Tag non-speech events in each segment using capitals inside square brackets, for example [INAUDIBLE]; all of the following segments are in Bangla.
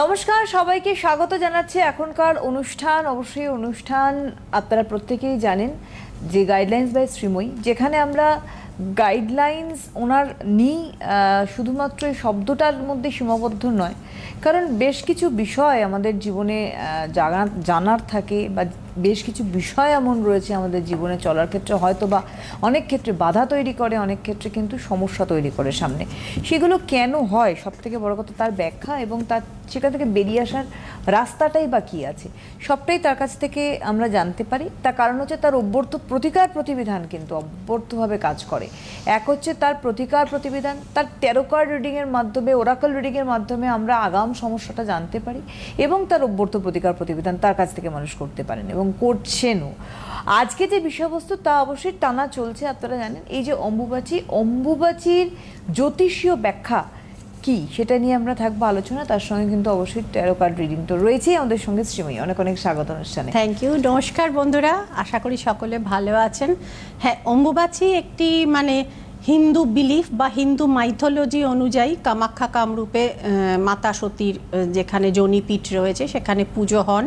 নমস্কার, সবাইকে স্বাগত জানাচ্ছি এখনকার অনুষ্ঠান, অবশ্যই অনুষ্ঠান আপনারা প্রত্যেকেই জানেন যে গাইডলাইন্স বাই শ্রীময়ী যেখানে আমরা গাইডলাইন্স ওনার নিই শুধুমাত্র এই শব্দটার মধ্যে সীমাবদ্ধ নয়, কারণ বেশ কিছু বিষয় আমাদের জীবনে জানার জানার থাকে বা বেশ কিছু বিষয় এমন রয়েছে আমাদের জীবনে চলার ক্ষেত্রে হয়তো বা অনেক ক্ষেত্রে বাধা তৈরি করে, অনেক ক্ষেত্রে কিন্তু সমস্যা তৈরি করে সামনে। সেগুলো কেন হয়? সব থেকে বড় কথা, তার ব্যাখ্যা এবং তার সেখান থেকে বেরিয়ে আসার রাস্তাটাই বা কী আছে? সবটাই তার কাছ থেকে আমরা জানতে পারি। তার কারণ হচ্ছে তার অভ্যর্থ প্রতিকার প্রতিবিধান কিন্তু অব্যর্থভাবে কাজ করে। এক হচ্ছে তার প্রতিকার প্রতিবিধান, তার কার্ড রিডিংয়ের মাধ্যমে ওরাকল রিডিংয়ের মাধ্যমে আমরা আগাম সমস্যাটা জানতে পারি এবং তার অভ্যর্থ প্রতিকার প্রতিবিধান তার কাছ থেকে মানুষ করতে পারেন এবং করছেনও। আজকে যে বিষয়বস্তু তা অবশ্যই টানা চলছে, আপনারা জানেন। এই যে অম্বুবাচী, অম্বুবাচীর জ্যোতিষীয় ব্যাখ্যা কি সেটা নিয়ে আমরা থাকব আলোচনা। তার সঙ্গে কিন্তু অবশ্যই ট্যারো কার্ড রিডিং তো রয়েছেই আমাদের সঙ্গে শ্রীময়ী। অনেক অনেক স্বাগত অনুষ্ঠানে। থ্যাংক ইউ নমস্কার বন্ধুরা। আশা করি সকলে ভালো আছেন। হ্যাঁ অম্বুবাচী একটি মানে হিন্দু বিলিফ বা হিন্দু মাইথোলজি অনুযায়ী কামাখ্যা কামরূপে মাতা সতীর যেখানে জনিপীঠ রয়েছে, সেখানে পুজো হন।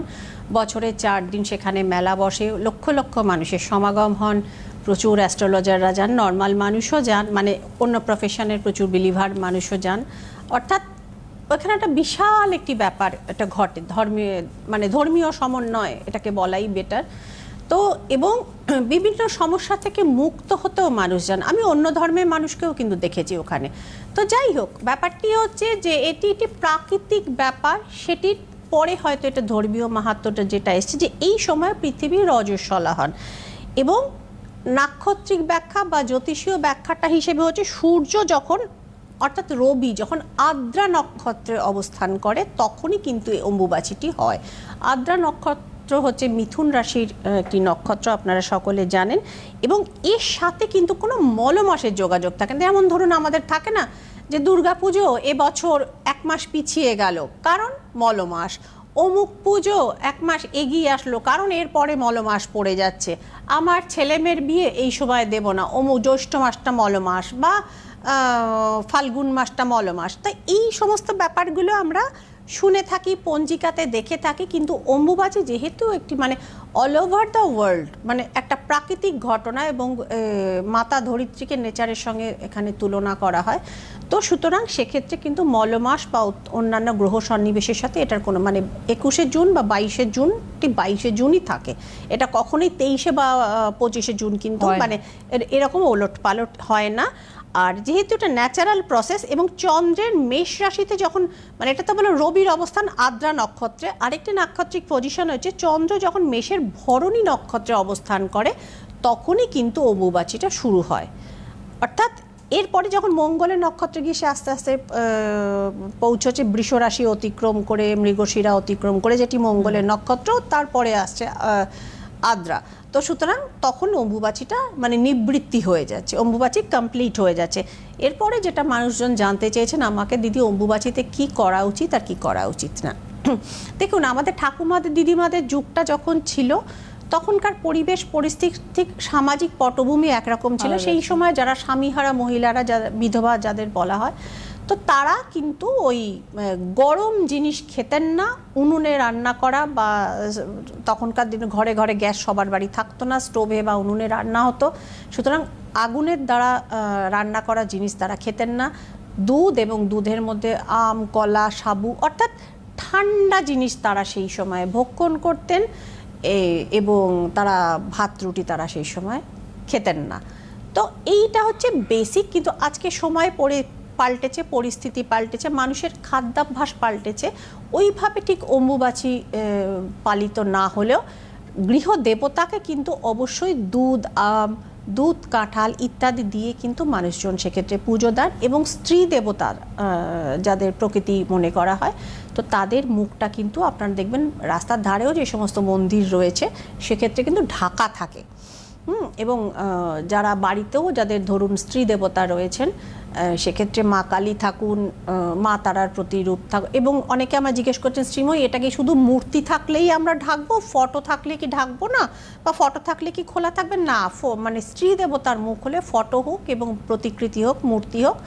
বছরে চার দিন সেখানে মেলা বসে, লক্ষ লক্ষ মানুষের সমাগম হন। প্রচুর অ্যাস্ট্রোলজাররা যান, নর্মাল মানুষও যান মানে অন্য প্রফেশনের প্রচুর বিলিভার মানুষও যান। অর্থাৎ ওখানে একটা বিশাল একটি ব্যাপার এটা ঘটে, ধর্মীয় মানে ধর্মীয় সমন্বয়, এটাকে বলাই বেটার তো এবং বিভিন্ন সমস্যা থেকে মুক্ত হতেও মানুষ যান। আমি অন্য ধর্মের মানুষকেও কিন্তু দেখেছি ওখানে। তো যাই হোক, ব্যাপারটি হচ্ছে যে এটি একটি প্রাকৃতিক ব্যাপার, সেটির পরে হয়তো এটা ধর্মীয় মাহাত্মটা যেটা এসছে যে এই সময় পৃথিবী রজস্বলা হন। এবং নাক্ষত্রিক ব্যাখ্যা বা জ্যোতিষীয় ব্যাখ্যাটা হিসেবে হচ্ছে সূর্য যখন, অর্থাৎ রবি যখন আদ্রা নক্ষত্রে অবস্থান করে, তখনই কিন্তু এই অম্বুবাচীটি হয়। আদ্রা নক্ষত্র হচ্ছে মিথুন রাশির একটি নক্ষত্র, আপনারা সকলে জানেন। এবং এর সাথে কিন্তু কোনো মলমাসের যোগাযোগ থাকে না। যেমন ধরুন আমাদের থাকে না যে দুর্গাপুজো এবছর এক মাস পিছিয়ে গেল। কারণ মলমাস। অমুক পুজো এক মাস এগিয়ে আসলো, কারণ এরপরে মলমাস পড়ে যাচ্ছে। আমার ছেলেমেয়ের বিয়ে এই সময় দেব না। অমুক জ্যৈষ্ঠ মাসটা মলমাস বা ফাল্গুন মাসটা মলমাস। তাই এই সমস্ত ব্যাপারগুলো আমরা শুনে থাকি পঞ্জিকাতে দেখে থাকি কিন্তু অম্বুবাচী যেহেতু একটি মানে অল ওভার দ্য ওয়ার্ল্ড মানে একটা প্রাকৃতিক ঘটনা এবং মাতা ধরিত্রীকে নেচারের সঙ্গে এখানে তুলনা করা হয় তো সুতরাং সেক্ষেত্রে কিন্তু মলমাস বা অন্যান্য গ্রহ সন্নিবেশের সাথে এটার কোনো মানে একুশে জুন বা বাইশে জুন বাইশে জুনই থাকে। এটা কখনোই তেইশে বা পঁচিশে জুন কিন্তু মানে এর- এরকম ওলট পালট হয় না। আর যেহেতু এটা ন্যাচারাল প্রসেস এবং চন্দ্রের মেষ রাশিতে যখন মানে এটা তো বলো রবির অবস্থান আদ্রা নক্ষত্রে, আরেকটি নাক্ষত্রিক পজিশন হচ্ছে চন্দ্র যখন মেষের ভরণী নক্ষত্রে অবস্থান করে, তখনই কিন্তু অবুবাচিটা শুরু হয়। অর্থাৎ এরপরে যখন মঙ্গলের নক্ষত্রে গিয়ে সে আস্তে আস্তে পৌঁছচ্ছে, বৃষ রাশি অতিক্রম করে, মৃগশিরা অতিক্রম করে, যেটি মঙ্গলের নক্ষত্র, তারপরে আসছে আদ্রা। তো সুতরাং তখন অম্বুবাচীটা মানে নিবৃত্তি হয়ে যাচ্ছে অম্বুবাচী কমপ্লিট হয়ে যাচ্ছে। এরপরে যেটা মানুষজন জানতে চেয়েছেন আমাকে দিদি অম্বুবাচীতে কি করা উচিত আর কি করা উচিত না। [CLEARS THROAT] দেখুন আমাদের ঠাকুমাদের দিদিমাদের যুগটা যখন ছিল তখনকার পরিবেশ পরিস্থিতি সামাজিক পটভূমি একরকম ছিল। সেই সময় যারা স্বামীহারা মহিলারা যারা বিধবা যাদের বলা হয় তো তারা কিন্তু ওই গরম জিনিস খেতেন না, উনুনে রান্না করা বা, তখনকার দিনে ঘরে ঘরে গ্যাস সবার বাড়ি থাকতো না, স্টোভে বা উনুনে রান্না হতো। সুতরাং আগুনের দ্বারা রান্না করা জিনিস তারা খেতেন না। দুধ এবং দুধের মধ্যে আম, কলা, সাবু, অর্থাৎ ঠান্ডা জিনিস তারা সেই সময় ভক্ষণ করতেন এবং তারা ভাত, রুটি তারা সেই সময় খেতেন না। তো এইটা হচ্ছে বেসিক কিন্তু আজকে সময় পড়ে পাল্টেছে, পরিস্থিতি পাল্টেছে, মানুষের খাদ্যাভ্যাস পাল্টেছে, ওইভাবে ঠিক অম্বুবাচী পালিত না হলেও গৃহ দেবতাকে কিন্তু অবশ্যই দুধ, আম, দুধ, কাঁঠাল ইত্যাদি দিয়ে কিন্তু মানুষজন সেক্ষেত্রে পুজো দেন এবং স্ত্রী দেবতার যাদের প্রকৃতি মনে করা হয়, তো তাদের মুখটা কিন্তু আপনারা দেখবেন রাস্তার ধারেও যে সমস্ত মন্দির রয়েছে, সেক্ষেত্রে কিন্তু ঢাকা থাকে। এবং যারা বাড়িতেও যাদের ধরুন স্ত্রী দেবতা রয়েছেন সেক্ষেত্রে মা কালী থাকুন মা তারার প্রতিরূপ থাক, এবং অনেকে আমার জিজ্ঞেস করছেন, শ্রীময়, এটা কি শুধু মূর্তি থাকলেই আমরা ঢাকবো? ফটো থাকলে কি ঢাকবো না? বা ফটো থাকলে কি খোলা থাকবে? না মানে স্ত্রী দেবতার মুখ হলে ফটো হোক এবং প্রতিকৃতি হোক, মূর্তি হোক,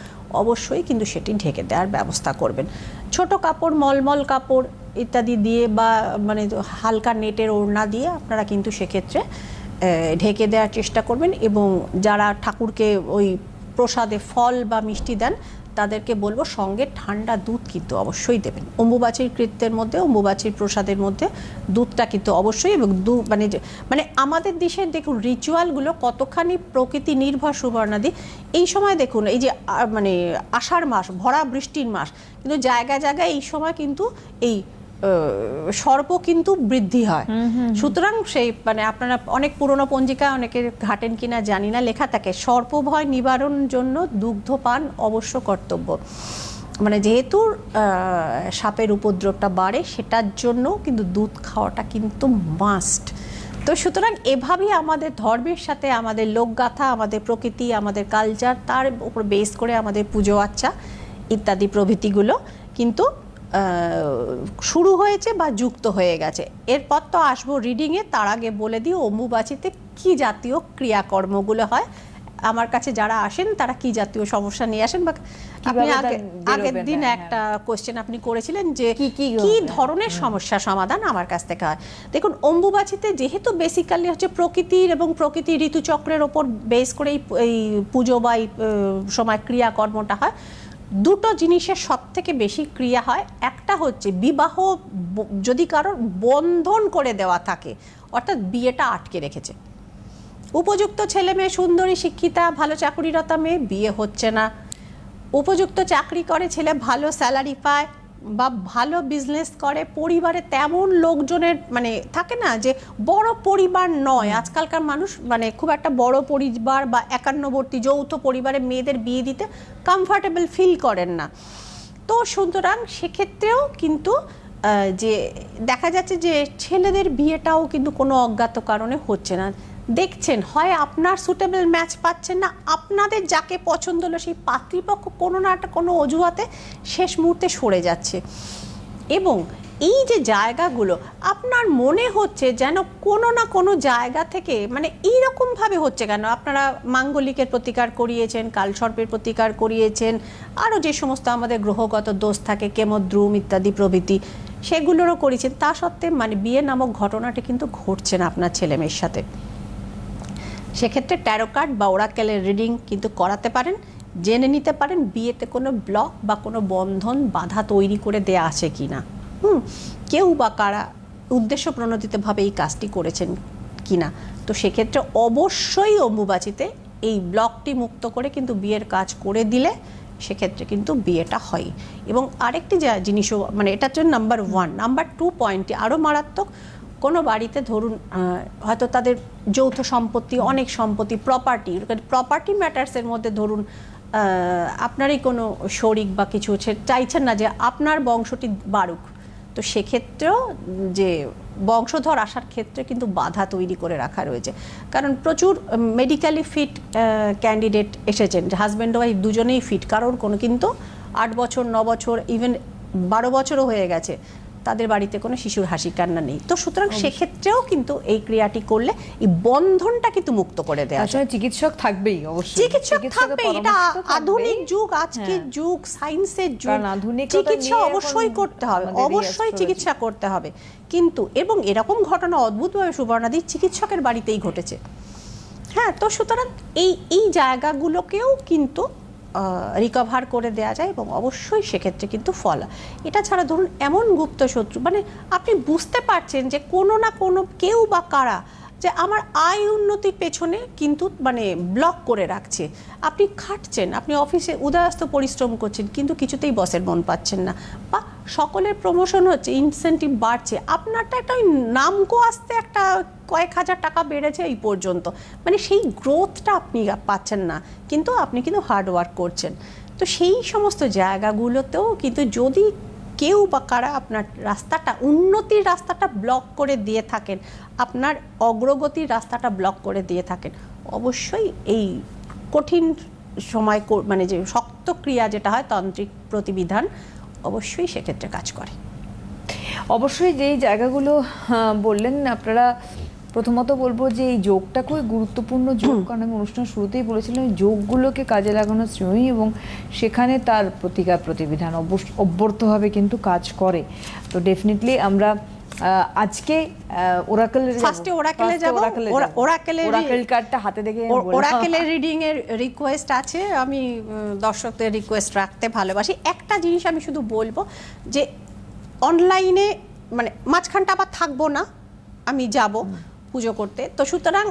অবশ্যই কিন্তু সেটি ঢেকে দেওয়ার ব্যবস্থা করবেন। ছোট কাপড়, মলমল কাপড় ইত্যাদি দিয়ে বা মানে হালকা নেটের ওড়না দিয়ে আপনারা কিন্তু সেক্ষেত্রে ঢেকে দেওয়ার চেষ্টা করবেন এবং যারা ঠাকুরকে ওই প্রসাদে ফল বা মিষ্টি দেন, তাদেরকে বলব সঙ্গে ঠান্ডা দুধ কিন্তু অবশ্যই দেবেন। অম্বুবাচীর কৃত্যের মধ্যে, অম্বুবাচীর প্রসাদের মধ্যে দুধটা কিন্তু অবশ্যই এবং দু মানে মানে আমাদের দেশের দেখুন রিচুয়ালগুলো কতখানি প্রকৃতি নির্ভর সুবর্ণাদি। এই সময় দেখুন, এই যে মানে আষাঢ় মাস, ভরা বৃষ্টির মাস, কিন্তু জায়গা জায়গায় এই সময় কিন্তু এই সর্প কিন্তু বৃদ্ধি হয়। সুতরাং সেই মানে আপনারা অনেক পুরনো পঞ্জিকা অনেকে ঘাটেন কিনা জানি না লেখা থাকে সর্প ভয় নিবারণ জন্য দুগ্ধ পান অবশ্য কর্তব্য। মানে যেহেতু সাপের উপদ্রবটা বাড়ে সেটার জন্য কিন্তু দুধ খাওয়াটা কিন্তু মাস্ট তো সুতরাং এভাবেই আমাদের ধর্মের সাথে আমাদের লোকগাথা আমাদের প্রকৃতি আমাদের কালচার তার উপর বেস করে আমাদের পুজো আচ্চা ইত্যাদি প্রভৃতিগুলো। কিন্তু শুরু হয়েছে বা যুক্ত হয়ে গেছে। এরপর তো আসব রিডিংয়ে তার আগে বলে দিই অম্বুবাচিতে কি জাতীয় ক্রিয়াকর্মগুলো হয়? আমার কাছে যারা আসেন তারা কি জাতীয় সমস্যা নিয়ে আসেন? বা আপনি আগের দিন হ্যাঁ, একটা কোশ্চেন আপনি করেছিলেন যে কি- কি কি ধরনের সমস্যা সমাধান আমার কাছ থেকে হয়? দেখুন অম্বুবাচিতে যেহেতু বেসিক্যালি হচ্ছে প্রকৃতির এবং প্রকৃতি ঋতুচক্রের ওপর বেস করে এই- এই পুজো বা এই সময় ক্রিয়াকর্মটা হয় দুটো জিনিসের সব থেকে বেশি ক্রিয়া হয়। একটা হচ্ছে বিবাহ যদি কারোর বন্ধন করে দেওয়া থাকে, অর্থাৎ বিয়েটা আটকে রেখেছে। উপযুক্ত ছেলে মেয়ে, সুন্দরী, শিক্ষিতা, ভালো চাকরিরতা মেয়ে, বিয়ে হচ্ছে না। উপযুক্ত চাকরি করে, ছেলে ভালো স্যালারি পায় বা ভালো বিজনেস করে পরিবারে তেমন লোকজনের মানে থাকে না যে বড় পরিবার নয়। আজকালকার মানুষ মানে খুব একটা বড় পরিবার বা একান্নবর্তী যৌথ পরিবারে মেয়েদের বিয়ে দিতে কমফর্টেবল ফিল করেন না। তো সুতরাং সেক্ষেত্রেও কিন্তু যে দেখা যাচ্ছে যে ছেলেদের বিয়েটাও কিন্তু কোনো অজ্ঞাত কারণে হচ্ছে না। দেখছেন, হয় আপনার সুটেবল ম্যাচ পাচ্ছেন না, আপনাদের যাকে পছন্দ হলো সেই পাত্রীপক্ষ কোনো না একটা কোনো অজুহাতে শেষ মুহূর্তে সরে যাচ্ছে। এবং এই যে জায়গাগুলো, আপনার মনে হচ্ছে যেন কোনো না কোনো জায়গা থেকে মানে এইরকমভাবে হচ্ছে কেন? আপনারা মাঙ্গলিকের প্রতিকার করিয়েছেন, কালসর্পের প্রতিকার করিয়েছেন, আরও যে সমস্ত আমাদের গ্রহগত দোষ থাকে, কেমদ্রুম ইত্যাদি প্রভৃতি, সেগুলোরও করেছেন। তা সত্ত্বে মানে বিয়ে নামক ঘটনাটি কিন্তু ঘটছে না আপনার ছেলেমেয়ের সাথে। সেক্ষেত্রে ট্যারো কার্ড বা ওরাকেলের রিডিং কিন্তু করাতে পারেন। জেনে নিতে পারেন বিয়েতে কোনো ব্লক বা কোনো বন্ধন বাধা তৈরি করে দেয়া আছে কি না হুম, কেউ বা কারা উদ্দেশ্য প্রণোদিতভাবে এই কাজটি করেছেন কি না তো সেক্ষেত্রে অবশ্যই অম্বুবাচিতে এই ব্লকটি মুক্ত করে কিন্তু বিয়ের কাজ করে দিলে সেক্ষেত্রে কিন্তু বিয়েটা হয়। এবং আরেকটি যা জিনিসও মানে এটা হচ্ছে নাম্বার ওয়ান নাম্বার টু পয়েন্টটি আরও মারাত্মক। কোনো বাড়িতে ধরুন হয়তো তাদের যৌথ সম্পত্তি, অনেক সম্পত্তি প্রপার্টি প্রপার্টি ম্যাটার্সের মধ্যে ধরুন আপনারই কোনো শরিক বা কিছু চাইছেন না যে আপনার বংশটি বাড়ুক, তো সেক্ষেত্রেও যে বংশধর আসার ক্ষেত্রে কিন্তু বাধা তৈরি করে রাখা রয়েছে। কারণ প্রচুর মেডিক্যালি ফিট ক্যান্ডিডেট এসেছেন হাজব্যান্ড ওয়াইফ দুজনেই ফিট কারণ কোনো কিন্তু আট বছর, ন বছর ইভেন বারো বছরও হয়ে গেছে। তাদের বাড়িতে কোনো শিশুর হাসি কান্না নেই। তো সুতরাং সেক্ষেত্রেও কিন্তু এই ক্রিয়াটি করলে এই বন্ধনটা কিন্তু মুক্ত করে দেওয়া তার সঙ্গে চিকিৎসক থাকবেই অবশ্যই। চিকিৎসক থাকবে এটা। আধুনিক যুগ আজকের হ্যাঁ। যুগ সায়েন্সের যুগ। কারণ আধুনিকতা চিকিৎসা অবশ্যই করতে হবে। অবশ্যই চিকিৎসা করতে হবে। কিন্তু এবং এরকম ঘটনা অদ্ভুতভাবে সুবর্ণাদি চিকিৎসকের বাড়িতেই ঘটেছে। হ্যাঁ তো সুতরাং এই এই জায়গাগুলোকেও কিন্তু রিকভার করে দেওয়া যায় এবং অবশ্যই সেক্ষেত্রে কিন্তু ফল। এটা ছাড়া ধরুন এমন গুপ্ত শত্রু মানে আপনি বুঝতে পারছেন যে কোনো না কোনো কেউ বা কারা যে আমার আয় উন্নতির পেছনে কিন্তু মানে ব্লক করে রাখছে। আপনি খাটছেন, আপনি অফিসে উদয়াস্ত পরিশ্রম করছেন, কিন্তু কিছুতেই বসের মন পাচ্ছেন না। বা সকলের প্রমোশন হচ্ছে ইনসেন্টিভ বাড়ছে। আপনারটা একটা ওই নামকো আসতে একটা কয়েক হাজার টাকা বেড়েছে এই পর্যন্ত। মানে সেই গ্রোথটা আপনি পাচ্ছেন না। কিন্তু আপনি কিন্তু হার্ডওয়ার্ক করছেন। তো সেই সমস্ত জায়গাগুলোতেও কিন্তু যদি কেউ বা কারা আপনার রাস্তাটা উন্নতির রাস্তাটা ব্লক করে দিয়ে থাকেন আপনার অগ্রগতির রাস্তাটা ব্লক করে দিয়ে থাকেন অবশ্যই এই কঠিন সময় মানে যে শক্ত ক্রিয়া যেটা হয় তান্ত্রিক প্রতিবিধান অবশ্যই সেক্ষেত্রে কাজ করে। অবশ্যই যেই জায়গাগুলো আহ, বললেন আপনারা প্রথমত বলব যে এই যোগটা খুবই গুরুত্বপূর্ণ যোগ। কারণ আমি অনুষ্ঠান শুরুতেই বলেছিলাম যোগগুলোকে কাজে লাগানো শ্রেণি এবং সেখানে তার প্রতিকার প্রতিবিধান অবশ্য- অব্যর্থভাবে কিন্তু কাজ করে। তো ডেফিনেটলি আমরা আজকে ওরাকেল First এ Oracle এ ওরা- Oracle ওরাকেল কার্ডটা হাতে দেখে। ওরাকেলের রিডিং এর রিকোয়েস্ট আছে। আমি দর্শকদের রিকোয়েস্ট রাখতে ভালোবাসি। একটা জিনিস আমি শুধু বলব যে অনলাইনে মানে মাঝখানটা আবার থাকব না আমি যাব। পুজো করতে। তো সুতরাং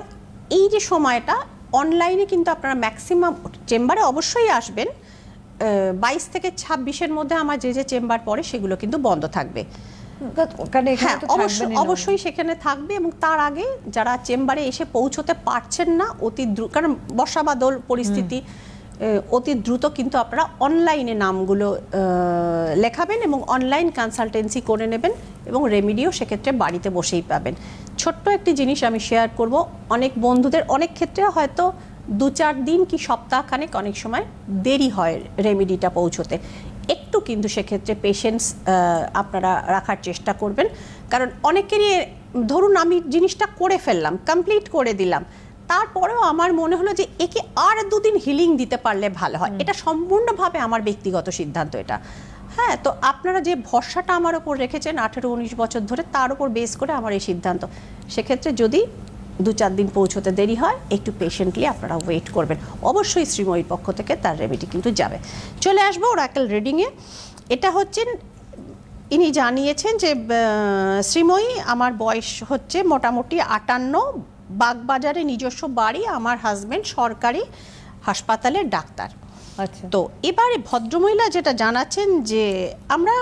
এই যে সময়টা অনলাইনে কিন্তু আপনারা ম্যাক্সিমাম চেম্বারে অবশ্যই আসবেন। বাইশ থেকে ছাব্বিশের মধ্যে আমার যে যে চেম্বার পড়ে সেগুলো কিন্তু বন্ধ থাকবে। হ্যাঁ অবশ্যই অবশ্যই সেখানে থাকবে এবং তার আগে যারা চেম্বারে এসে পৌঁছতে পারছেন না অতি দ্রুত কারণ বর্ষা বা দোল পরিস্থিতি অতি দ্রুত কিন্তু আপনারা অনলাইনে নামগুলো লেখাবেন এবং অনলাইন কনসালটেন্সি করে নেবেন এবং রেমিডিও সেক্ষেত্রে বাড়িতে বসেই পাবেন। ছোট্ট একটি জিনিস আমি শেয়ার করব। অনেক বন্ধুদের অনেক ক্ষেত্রে হয়তো দু চার দিন কি সপ্তাহখানেক অনেক সময় দেরি হয় রেমিডিটা পৌঁছতে। একটু কিন্তু সেক্ষেত্রে পেশেন্স আপনারা রাখার চেষ্টা করবেন। কারণ অনেকেরই ধরুন আমি জিনিসটা করে ফেললাম কমপ্লিট করে দিলাম তারপরেও আমার মনে হলো যে একে আর দুদিন হিলিং দিতে পারলে ভালো হয়। এটা সম্পূর্ণভাবে আমার ব্যক্তিগত সিদ্ধান্ত এটা। হ্যাঁ তো আপনারা যে ভরসাটা আমার ওপর রেখেছেন আঠেরো উনিশ বছর ধরে, তার উপর বেস করে আমার এই সিদ্ধান্ত। সেক্ষেত্রে যদি দু চার দিন পৌঁছতে দেরি হয়, একটু পেশেন্টলি আপনারা ওয়েট করবেন। অবশ্যই শ্রীময়ীর পক্ষ থেকে তার রেমেডি কিন্তু যাবে। চলে আসব ওরাকেল রিডিংয়ে এটা হচ্ছেন ইনি জানিয়েছেন যে শ্রীময়ী, আমার বয়স হচ্ছে মোটামুটি আটান্ন। বাগবাজারে নিজস্ব বাড়ি, আমার হাজব্যান্ড সরকারি হাসপাতালের ডাক্তার। তো এবারে ভদ্রমহিলা যেটা জানাচ্ছেন যে আমরা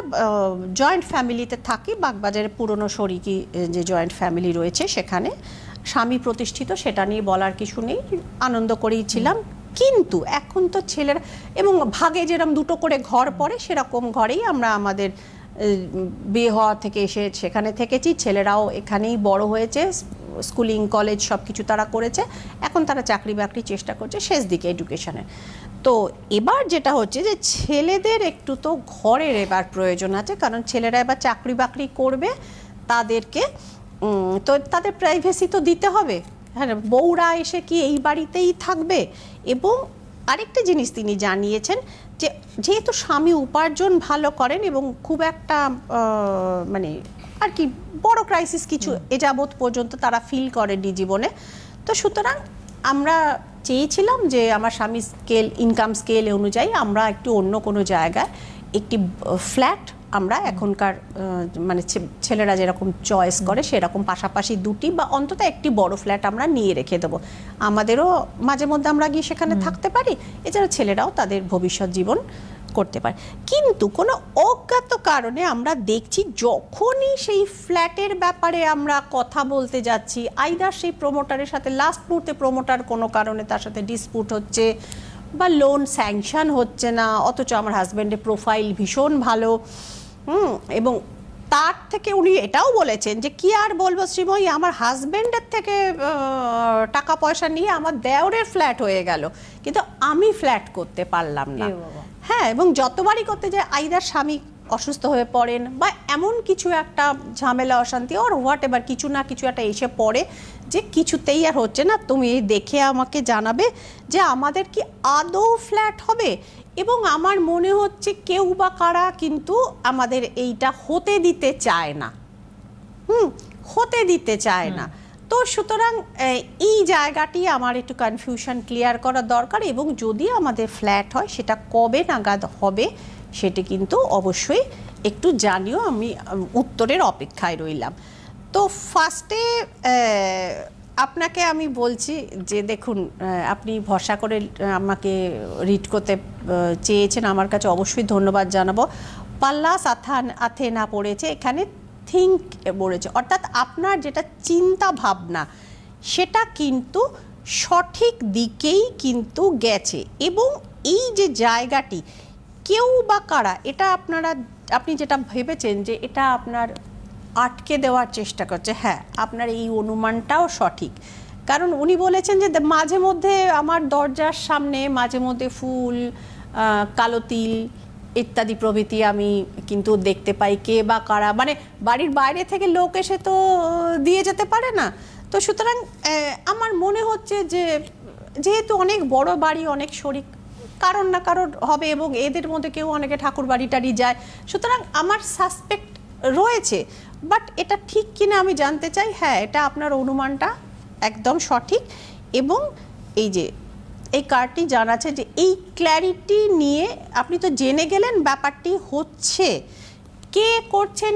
জয়েন্ট ফ্যামিলিতে থাকি, বাগবাজারে পুরনো শরিকি যে জয়েন্ট ফ্যামিলি রয়েছে সেখানে। স্বামী প্রতিষ্ঠিত, সেটা নিয়ে বলার কিছু নেই, আনন্দ করেই ছিলাম। কিন্তু এখন তো ছেলেরা, এবং ভাগে যেরকম দুটো করে ঘর পড়ে, সেরকম ঘরেই আমরা আমাদের বিয়ে হওয়া থেকে এসে সেখানে থেকেছি। ছেলেরাও এখানেই বড় হয়েছে স্কুলিং, কলেজ সব কিছু তারা করেছে। এখন তারা চাকরি বাকরি চেষ্টা করছে শেষ দিকে এডুকেশনের তো এবার যেটা হচ্ছে যে ছেলেদের একটু তো ঘরের এবার প্রয়োজন আছে, কারণ ছেলেরা এবার চাকরি বাকরি করবে, তাদেরকে তো তাদের প্রাইভেসি তো দিতে হবে। হ্যাঁ বউরা এসে কি এই বাড়িতেই থাকবে? এবং আরেকটা জিনিস তিনি জানিয়েছেন যে যেহেতু স্বামী উপার্জন ভালো করেন এবং খুব একটা মানে আর কি বড় ক্রাইসিস কিছু এ যাবৎ পর্যন্ত তারা ফিল করেনি জীবনে। তো সুতরাং আমরা চেয়েছিলাম যে আমার স্বামী স্কেল ইনকাম স্কেল অনুযায়ী আমরা একটু অন্য কোনো জায়গায় একটি ফ্ল্যাট আমরা এখনকার মানে ছেলেরা যেরকম চয়েস করে সেরকম পাশাপাশি দুটি বা অন্তত একটি বড় ফ্ল্যাট আমরা নিয়ে রেখে দেবো। আমাদেরও মাঝে মধ্যে আমরা গিয়ে সেখানে থাকতে পারি এছাড়া ছেলেরাও তাদের ভবিষ্যৎ জীবন করতে পারে। কিন্তু কোনো অজ্ঞাত কারণে আমরা দেখছি যখনই সেই ফ্ল্যাটের ব্যাপারে আমরা কথা বলতে যাচ্ছি আইদার সেই প্রমোটারের সাথে লাস্ট মুহূর্তে প্রমোটার কোনো কারণে তার সাথে ডিসপুট হচ্ছে বা লোন স্যাংশন হচ্ছে না, অথচ আমার হাজব্যান্ডের প্রোফাইল ভীষণ ভালো। হুম, এবং তার থেকে উনি এটাও বলেছেন যে, কি আর বলব শ্রীময়ী, আমার হাজব্যান্ডের থেকে টাকা পয়সা নিয়ে আমার দেওরের ফ্ল্যাট হয়ে গেল। কিন্তু আমি ফ্ল্যাট করতে পারলাম না। হ্যাঁ এবং যতবারই করতে যায় আইদার স্বামী অসুস্থ হয়ে পড়েন বা এমন কিছু একটা ঝামেলা, অশান্তি ওর হোয়াট এবার কিছু না কিছু একটা এসে পড়ে যে কিছুতেই আর হচ্ছে না, তুমি দেখে আমাকে জানাবে যে আমাদের কি আদৌ ফ্ল্যাট হবে। এবং আমার মনে হচ্ছে কেউ বা কারা কিন্তু আমাদের এইটা হতে দিতে চায় না। হুম, হতে দিতে চায় না। তো সুতরাং এই, জায়গাটি আমার একটু কনফিউশন ক্লিয়ার করা দরকার এবং যদি আমাদের ফ্ল্যাট হয় সেটা কবে নাগাদ হবে সেটি কিন্তু অবশ্যই একটু জানিও আমি উত্তরের অপেক্ষায় রইলাম। তো ফার্স্টে আপনাকে আমি বলছি যে দেখুন আপনি ভরসা করে আমাকে রিড করতে চেয়েছেন আমার কাছে অবশ্যই ধন্যবাদ জানাব। পাল্লাস আথান আথেনা পড়েছে এখানে থিঙ্ক পড়েছে অর্থাৎ আপনার যেটা চিন্তা ভাবনা, সেটা কিন্তু সঠিক দিকেই কিন্তু গেছে। এবং এই যে জায়গাটি, কেউ বা কারা, এটা আপনারা, আপনি যেটা ভেবেছেন যে এটা আপনার আটকে দেওয়ার চেষ্টা করছে হ্যাঁ আপনার এই অনুমানটাও সঠিক। কারণ উনি বলেছেন যে মাঝে মধ্যে আমার দরজার সামনে, মাঝে মধ্যে ফুল কালো তিল ইত্যাদি প্রভৃতি আমি কিন্তু দেখতে পাই কে বা কারা। মানে বাড়ির বাইরে থেকে লোক এসে তো দিয়ে যেতে পারে না। তো সুতরাং আমার মনে হচ্ছে যে, যেহেতু অনেক বড় বাড়ি, অনেক শরিক, কারণ না কারণ হবে এবং এদের মধ্যে কেউ অনেকে ঠাকুর বাড়ি টাড়ি যায়। সুতরাং আমার সাসপেক্ট রয়েছে বাট এটা ঠিক কিনা আমি জানতে চাই। হ্যাঁ এটা আপনার অনুমানটা একদম সঠিক এবং এই যে এই কার্ডটি জানাচ্ছে যে এই ক্ল্যারিটি নিয়ে আপনি তো জেনে গেলেন ব্যাপারটি হচ্ছে। কে করছেন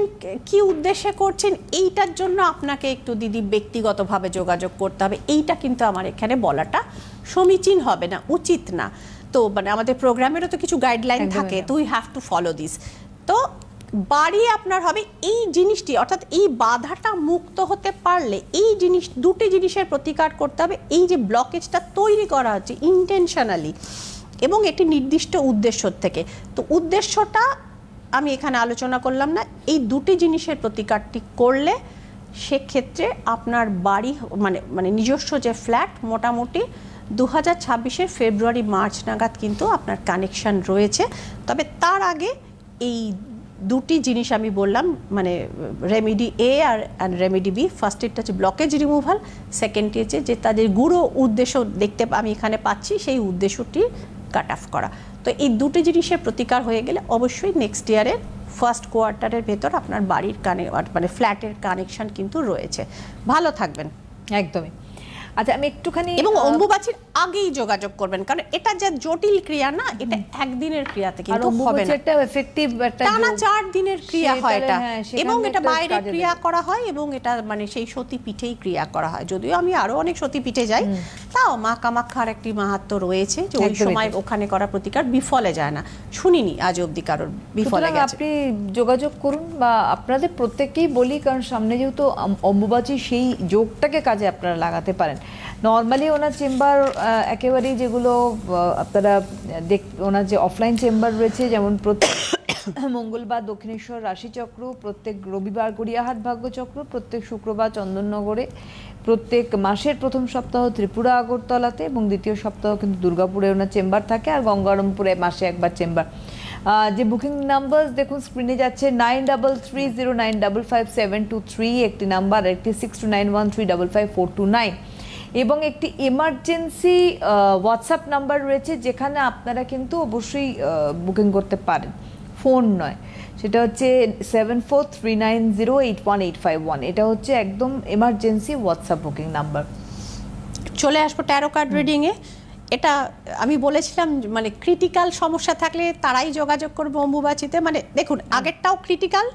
কি উদ্দেশ্যে করছেন এইটার জন্য আপনাকে একটু দিদি ব্যক্তিগতভাবে যোগাযোগ করতে হবে। এইটা কিন্তু আমার এখানে বলাটা সমীচীন হবে না উচিত না। তো মানে আমাদের প্রোগ্রামেরও তো কিছু গাইডলাইন থাকে। তো we have to follow this তো বাড়ি আপনার হবে এই জিনিসটি, অর্থাৎ এই বাধাটা মুক্ত হতে পারলে এই জিনিস, দুটি জিনিসের প্রতিকার করতে হবে। এই যে ব্লকেজটা তৈরি করা হচ্ছে ইন্টেনশনালি এবং একটি নির্দিষ্ট উদ্দেশ্য থেকে। তো উদ্দেশ্যটা আমি এখানে আলোচনা করলাম না, এই দুটি জিনিসের প্রতিকারটি করলে সেক্ষেত্রে আপনার বাড়ি মানে মানে নিজস্ব যে ফ্ল্যাট, মোটামুটি দু হাজার ছাব্বিশের ফেব্রুয়ারি মার্চ নাগাদ কিন্তু আপনার কানেকশন রয়েছে। তবে তার আগে এই দুটি জিনিস আমি বললাম মানে রেমেডি এ আর অ্যান্ড রেমেডি বি ফার্স্ট এডটা হচ্ছে ব্লকেজ রিমুভাল সেকেন্ডটি হচ্ছে যে তাদের গুঁড়ো উদ্দেশ্য দেখতে আমি এখানে পাচ্ছি, সেই উদ্দেশ্যটি কাট অফ করা। তো এই দুটি জিনিসের প্রতিকার হয়ে গেলে অবশ্যই নেক্সট ইয়ারের ফার্স্ট কোয়ার্টারের ভেতর আপনার বাড়ির কানে মানে ফ্ল্যাটের কানেকশন কিন্তু রয়েছে। ভালো থাকবেন। একদমই। আচ্ছা আমি একটুখানি এবং অম্বুবাচীর আগেই যোগাযোগ করবেন কারণ এটা যে জটিল ক্রিয়া না এটা একদিনের ক্রিয়াতে কিন্তু হবে না। একটা এফেক্টিভ একটা টানা চার দিনের ক্রিয়া হয় এটা। হ্যাঁ, এবং এটা বাইরে ক্রিয়া করা হয় এবং এটা মানে সেই সতী পিঠেই ক্রিয়া করা হয়। যদিও আমি আরও অনেক সতী পিঠে যাই তাও মা কামাক্ষার একটি মাহাত্ম রয়েছে যে ওই সময় ওখানে করা প্রতিকার বিফলে যায় না। শুনিনি আজ অবধি কারোর বিফলে গেছে। আপনি যোগাযোগ করুন বা আপনাদের প্রত্যেককেই বলি কারণ সামনে যেহেতু অম্বুবাচী সেই যোগটাকে কাজে আপনারা লাগাতে পারেন। নর্মালি ওনার চেম্বার একেবারেই যেগুলো আপনারা দেখ, ওনার যে অফলাইন চেম্বার রয়েছে, যেমন প্রত্যেক [COUGHS] মঙ্গলবার দক্ষিণেশ্বর রাশিচক্র প্রত্যেক রবিবার গড়িয়াহাট ভাগ্যচক্র প্রত্যেক শুক্রবার চন্দননগরে, প্রত্যেক মাসের প্রথম সপ্তাহ ত্রিপুরা আগরতলাতে এবং দ্বিতীয় সপ্তাহ কিন্তু দুর্গাপুরে ওনার চেম্বার থাকে আর গঙ্গারামপুরে মাসে একবার চেম্বার যে বুকিং নাম্বার দেখুন স্ক্রিনে যাচ্ছে nine double three zero nine double five seven two three একটি নাম্বার একটি six two nine one three double five four two nine এবং একটি এমার্জেন্সি হোয়াটসঅ্যাপ নাম্বার রয়েছে যেখানে আপনারা কিন্তু অবশ্যই বুকিং করতে পারেন। ফোন নয়। সেটা হচ্ছে seven four three nine zero eight one eight five one এটা হচ্ছে একদম এমার্জেন্সি হোয়াটসঅ্যাপ বুকিং নাম্বার চলে আসব ট্যারো কার্ড রিডিং এ। এটা আমি বলেছিলাম মানে ক্রিটিক্যাল সমস্যা থাকলে তারাই যোগাযোগ করবে অম্বুবাচিতে। মানে দেখুন আগেরটাও ক্রিটিক্যাল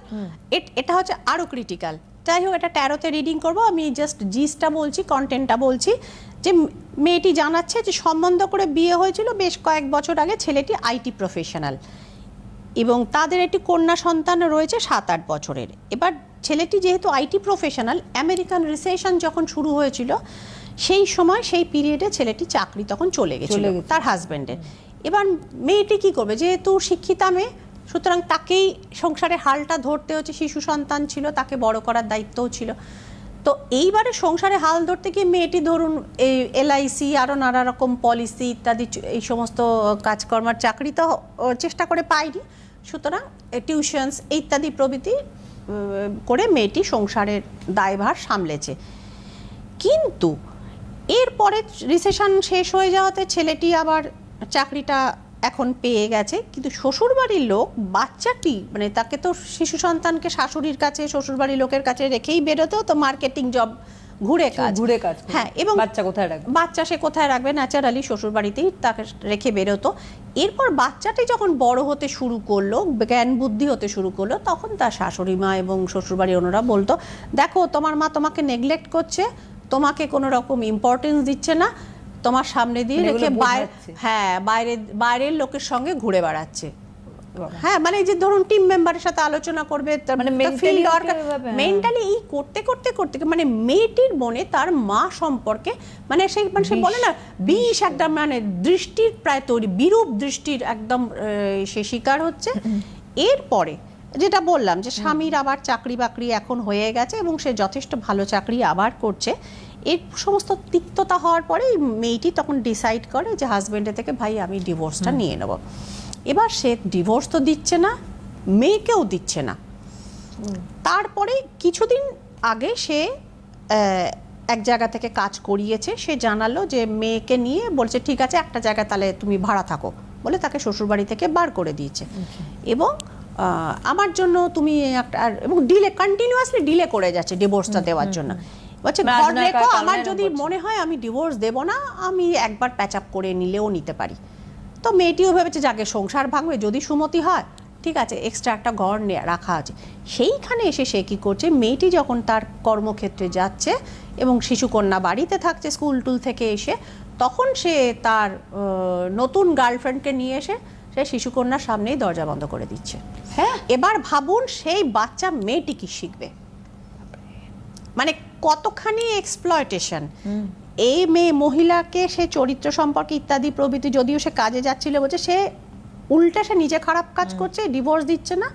এটা হচ্ছে আরও ক্রিটিক্যাল যাই হোক এটা ট্যারোতে রিডিং করব। আমি জাস্ট জিসটা বলছি কন্টেন্টটা বলছি। যে মেয়েটি জানাচ্ছে যে সম্বন্ধ করে বিয়ে হয়েছিল বেশ কয়েক বছর আগে ছেলেটি আইটি প্রফেশনাল এবং তাদের একটি কন্যা সন্তান রয়েছে সাত আট বছরের। এবার ছেলেটি যেহেতু আইটি প্রফেশনাল আমেরিকান রিসেশন যখন শুরু হয়েছিল সেই সময় সেই পিরিয়ডে ছেলেটি চাকরি তখন চলে গেছিল তার হাজবেন্ডের এবার মেয়েটি কি করবে? যেহেতু শিক্ষিতা মেয়ে সুতরাং তাকেই সংসারে হালটা ধরতে হচ্ছে, শিশু সন্তান ছিল, তাকে বড় করার দায়িত্বও ছিল। তো এইবারে সংসারে হাল ধরতে গিয়ে মেয়েটি ধরুন এই এলআইসি আরও নানা রকম পলিসি ইত্যাদি এই সমস্ত কাজকর্মার চাকরি তো চেষ্টা করে পায়নি সুতরাং টিউশনস ইত্যাদি প্রভৃতি করে মেয়েটি সংসারের দায়ভার সামলেছে। কিন্তু, এরপরে রিসেশন শেষ হয়ে যাওয়াতে ছেলেটি আবার চাকরিটা এখন পেয়ে গেছে। কিন্তু শ্বশুরবাড়ির লোক বাচ্চাটি মানে তাকে তো শিশু সন্তানকে শাশুড়ির কাছে শ্বশুরবাড়ির লোকের কাছে রেখেই বেরোতেও তো মার্কেটিং জব ঘুরে কাজ। ঘুরে কাজ হ্যাঁ এবং বাচ্চা কোথায় রাখবে? বাচ্চা সে কোথায় রাখবে? ন্যাচারালি শ্বশুরবাড়িতেই তাকে রেখে বেরোতো। এরপর বাচ্চাটি যখন বড় হতে শুরু করল জ্ঞান বুদ্ধি হতে শুরু করল তখন তার শাশুড়ি মা এবং শ্বশুরবাড়ির ওনারা বলতো দেখো তোমার মা তোমাকে নেগলেক্ট করছে তোমাকে কোনো রকম ইম্পর্টেন্স দিচ্ছে না তোমার সামনে দিয়ে মানে রেখে। হ্যাঁ বাইরে বাইরের লোকের সঙ্গে ঘুরে বেড়াচ্ছে। হ্যাঁ মানে যে ধরুন টিম মেম্বারের সাথে আলোচনা করবে মানে ওকে দরকার। হ্যাঁ। মেন্টালি এই করতে করতে করতে মানে মেয়েটির মনে তার মা সম্পর্কে মানে সেই মানে সে বলে না বিষ। একদম মানে দৃষ্টির প্রায় তৈরি বিরূপ দৃষ্টির একদম সে শিকার হচ্ছে। এরপরে যেটা বললাম যে স্বামীর আবার চাকরি বাকরি এখন হয়ে গেছে এবং সে যথেষ্ট ভালো চাকরি আবার করছে। এর সমস্ত তিক্ততা হওয়ার পরে মেয়েটি তখন ডিসাইড করে যে হাজবেন্ডের থেকে ভাই আমি ডিভোর্সটা নিয়ে নেব। এবার সে ডিভোর্স তো দিচ্ছে না মেয়েকেও দিচ্ছে না। তারপরে কিছুদিন আগে সে এক জায়গা থেকে কাজ করিয়েছে। সে জানালো যে মেয়েকে নিয়ে বলছে ঠিক আছে একটা জায়গায় তাহলে তুমি ভাড়া থাকো। বলে তাকে শ্বশুরবাড়ি থেকে বার করে দিয়েছে। এবং আমার জন্য তুমি একটা আর- এবং ডিলে কন্টিনিউয়াসলি ডিলে করে যাচ্ছে ডিভোর্সটা দেওয়ার জন্য। বলছে ঘর রেখো আমার যদি মনে হয় আমি ডিভোর্স দেব না আমি একবার প্যাচ আপ করে নিলেও নিতে পারি। তো মেয়েটিও ভেবেছে যাকে সংসার ভাঙবে যদি সুমতি হয় ঠিক আছে এক্সট্রা একটা ঘর রাখা আছে। সেইখানে এসে সে কি করছে মেয়েটি যখন তার কর্মক্ষেত্রে যাচ্ছে এবং শিশুকন্যা বাড়িতে থাকছে স্কুল টুল থেকে এসে তখন সে তার নতুন গার্লফ্রেন্ডকে নিয়ে এসে সে শিশুকন্যার সামনেই দরজা বন্ধ করে দিচ্ছে। হ্যাঁ। এবার ভাবুন সেই বাচ্চা মেয়েটি কি শিখবে? মানে কতখানি এক্সপ্লয়টেশন এই মেয়ে মহিলাকে সে চরিত্র সম্পর্কে ইত্যাদি প্রভৃতি যদিও সে কাজে যাচ্ছিল বলছে সে উল্টা সে নিজে খারাপ কাজ করছে ডিভোর্স দিচ্ছে না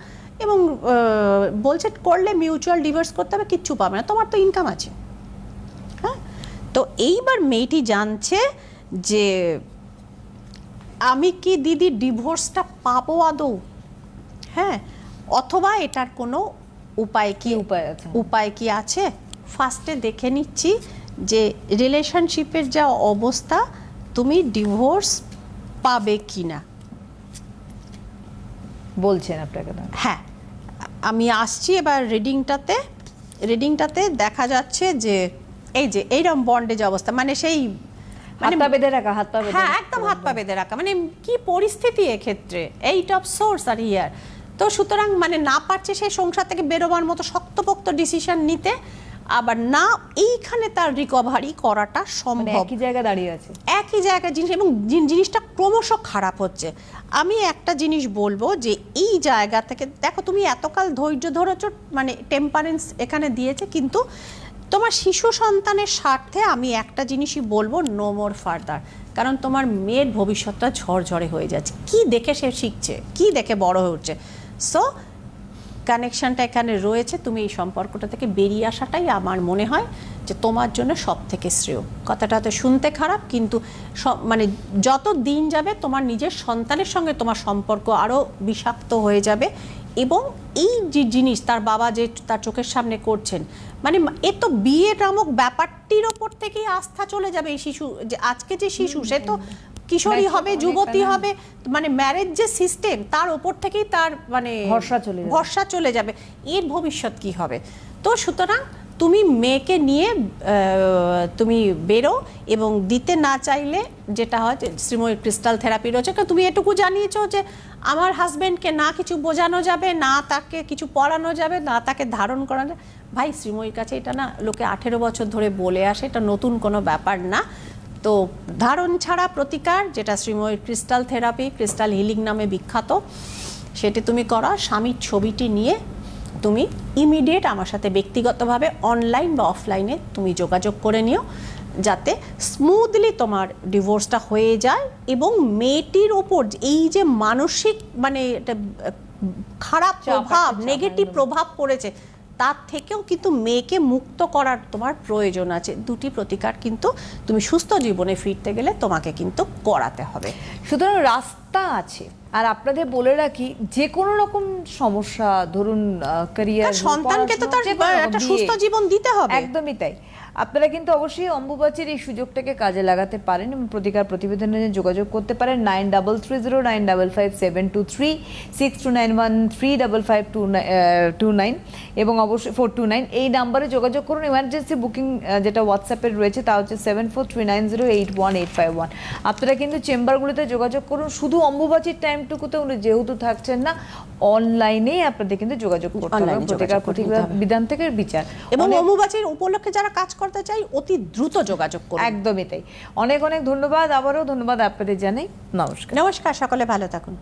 এবং বলছে করলে মিউচুয়াল ডিভোর্স করতে হবে কিচ্ছু পাবে না তোমার তো ইনকাম আছে। হ্যাঁ? তো এইবার মেয়েটি জানছে যে আমি কি দিদি ডিভোর্সটা পাবো আদৌ? হ্যাঁ? অথবা এটার কোনো উপায় কি উপায়? উপায় কি আছে? ফার্স্টে দেখে নিচ্ছি যে রিলেশনশিপের যা অবস্থা তুমি ডিভোর্স পাবে কি না বলছেন আপনাকে হ্যাঁ আমি আসছি এবার রিডিংটাতে। রিডিংটাতে দেখা যাচ্ছে যে এই যে এইরকম বন্ডেজ অবস্থা মানে সেই হাত পা বেঁধে রাখা হাত পা হ্যাঁ একদম হাত পা বেঁধে রাখা মানে কি পরিস্থিতি এক্ষেত্রে? এইট অফ সোর্স আর ইয়ার তো সুতরাং মানে না পারছে সে সংসার থেকে বেরোবার মতো শক্তপোক্ত ডিসিশন নিতে। আবার না এইখানে তার রিকভারি করাটা মানে সম্ভব। একই জায়গায় দাঁড়িয়ে আছে। একই জায়গায় জিনিস এবং জিনিসটা ক্রমশ খারাপ হচ্ছে। আমি একটা জিনিস বলব যে এই জায়গা থেকে দেখো তুমি এতকাল ধৈর্য ধরেছ মানে টেম্পারেন্স এখানে দিয়েছে কিন্তু তোমার শিশু সন্তানের স্বার্থে আমি একটা জিনিসই বলব নো মোর ফার্দার কারণ তোমার মেয়ের ভবিষ্যৎটা ঝরঝরে হয়ে যাচ্ছে। কি দেখে সে শিখছে? কি দেখে বড় হয়ে উঠছে সো কানেকশনটা এখানে রয়েছে, তুমি এই সম্পর্কটা থেকে বেরিয়ে আসাটাই আমার মনে হয় যে তোমার জন্য সব থেকে শ্রেয়। কথাটা তো শুনতে খারাপ, কিন্তু মানে যত দিন যাবে তোমার নিজের সন্তানের সঙ্গে তোমার সম্পর্ক আরও বিষাক্ত হয়ে যাবে এবং এই যে জিনিস তার বাবা যে তার চোখের সামনে করছেন মানে এ তো বিয়ে নামক ব্যাপারটির ওপর থেকেই আস্থা চলে যাবে এই শিশু, যে আজকে যে শিশু, সে তো কিশোরী হবে যুবতী হবে মানে ম্যারেজ যে সিস্টেম তার ওপর থেকেই তার মানে ভরসা চলে যাবে। ভরসা চলে যাবে। এর ভবিষ্যৎ কি হবে? তো সুতরাং তুমি মেয়েকে নিয়ে তুমি বেরো এবং দিতে না চাইলে যেটা হয় শ্রীময়ী ক্রিস্টাল থেরাপি রয়েছে কারণ তুমি এটুকু জানিয়েছো যে আমার হাজব্যান্ডকে না কিছু বোঝানো যাবে না তাকে কিছু পড়ানো যাবে না তাকে ধারণ করানো যাবে। ভাই শ্রীময়ীর কাছে এটা না লোকে আঠেরো বছর ধরে বলে আসে এটা নতুন কোনো ব্যাপার না। তো ধারণ ছাড়া প্রতিকার যেটা শ্রীময়ীর ক্রিস্টাল থেরাপি ক্রিস্টাল হিলিং নামে বিখ্যাত সেটি তুমি করো স্বামীর ছবিটি নিয়ে তুমি ইমিডিয়েট আমার সাথে ব্যক্তিগতভাবে অনলাইন বা অফলাইনে তুমি যোগাযোগ করে নিও যাতে স্মুথলি তোমার ডিভোর্সটা হয়ে যায় এবং মেয়েটির ওপর এই যে মানসিক মানে খারাপ প্রভাব নেগেটিভ প্রভাব পড়েছে তার থেকেও কিন্তু মেয়েকে মুক্ত করার তোমার প্রয়োজন আছে। দুটি প্রতিকার কিন্তু তুমি সুস্থ জীবনে ফিরতে গেলে তোমাকে কিন্তু করাতে হবে। সুতরাং রাস্তা আছে। আর আপনাদের বলে রাখি যে কোনো রকম সমস্যা ধরুন ক্যারিয়ার সন্তানকে তো তার একটা সুস্থ জীবন দিতে হবে। একদমই তাই। আপনারা কিন্তু অবশ্যই অম্বুবাচীর এই সুযোগটাকে কাজে লাগাতে পারেন এবং প্রতিকার প্রতিবেদনে যোগাযোগ করতে পারেন nine double three zero nine double five seven two three six two nine one three double five two two nine এবং অবশ্যই ফোর টু নাইন। এই নাম্বারে যোগাযোগ করুন। ইমার্জেন্সি বুকিং যেটা হোয়াটসঅ্যাপের রয়েছে তা হচ্ছে seven four three nine zero eight one eight five one আপনারা কিন্তু চেম্বারগুলোতে যোগাযোগ করুন। শুধু অম্বুবাচীর টাইমটুকুতে উনি যেহেতু থাকছেন না অনলাইনেই আপনাদের কিন্তু যোগাযোগ করতে হবে। প্রতিকার থেকে বিচার। এবং অমুবাচীর উপলক্ষে যারা কাজ করতে চাই অতি দ্রুত যোগাযোগ করুন। একদমই তাই। অনেক অনেক ধন্যবাদ। আবারও ধন্যবাদ আপনাদের জানাই। নমস্কার। নমস্কার সকলে ভালো থাকুন।